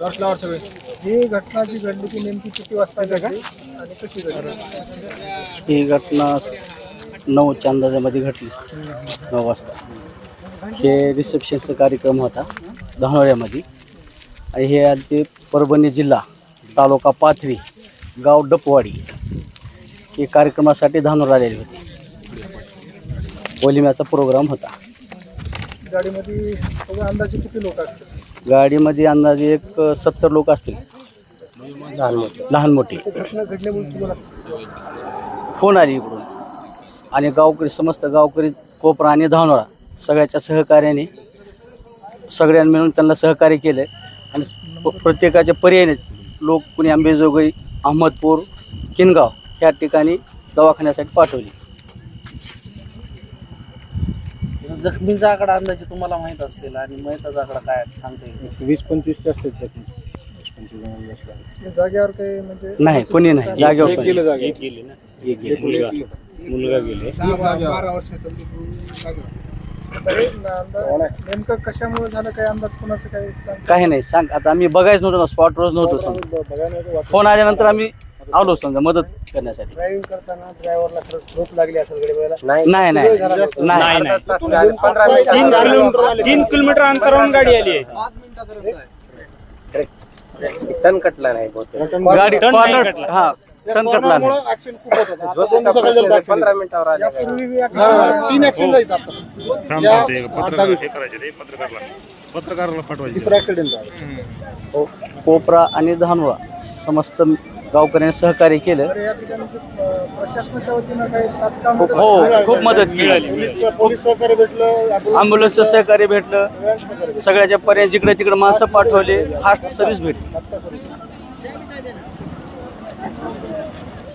ही घटना जी घडली ती नेमकी किती वाजता घडली आणि कशी घडली? ही घटना नऊच्या अंदाजामध्ये घडली. नऊ वाजता. हे रिसेप्शनचा कार्यक्रम होता धानोळ्यामध्ये. आणि हे आले ते परभणी जिल्हा तालुका पाथरी गाव डपवाडी. हे कार्यक्रमासाठी धानोर आलेले होते. वलिम्याचा प्रोग्राम होता. गाडीमध्ये सगळं अंदाजे किती लोक असतात गाडीमध्ये अंदाजे एक सत्तर लोक असतील. लहान मोठे. ते घटना घडल्यामुळे तुम्हाला कसं वाटलं? फोन आली इकडून. आणि गावकरी समस्त गावकरी कोपरा आणि धावणारा सगळ्याच्या सहकार्याने सगळ्यांनी मिळून त्यांना सहकार्य केलं आणि प- प्रत्येकाच्या पर्यायाने लोक कुणी आंबेजोगाई अहमदपूर किनगाव ह्या ठिकाणी दवाखान्यासाठी पाठवली. जखमींचा आकडा अंदाजे तुम्हाला माहीत असतील आणि मयताचा आकडा काय सांगता येईल. वीस पंचवीसचे असतात जखमी. जागेवर काही म्हणजे नाही कोणी नाही. जागेवर एक कोणी गेलं एक गेले. मुलगा. गेले. तरी अंदाज नेमकं कशामुळे झालं? काही अंदाज कोणाचं काही सांग? काही नाही सांग. आता आम्ही बघायच नव्हतो ना स्पॉटवरच नव्हतो समजा फोन आल्यानंतर आम्ही आलो समजा मदत करण्यासाठी. ड्रायव्हिंग करताना ड्रायव्हरला खरंच झोप लागली असेल गाडी नाही नाही. नाही तीन किलोमीटर तीन किलोमीटर अंतरावरून गाडी आली आहे. टन कटला नाही गाडी कॉर्नर हा टनकटला नाही. पंधरा मिनिटावर आले. यापूर्वी बी accident तीन ऍक्सिडेंट आहेत आता. या आठ दहा दिवसात. पत्रकाराला. पाठवायचे. ऍक्सिडेंट को- कोपरा आणि धानोळा समस्त गावकऱ्यांनी सहकार्य केलं. हो खूप मदत मिळाली आंबुलन्स सहकार्य भेटलं सगळ्याच्या पर्याय जिकडे तिकडे माणसं पाठवले फास्ट सर्व्हिस भेटली.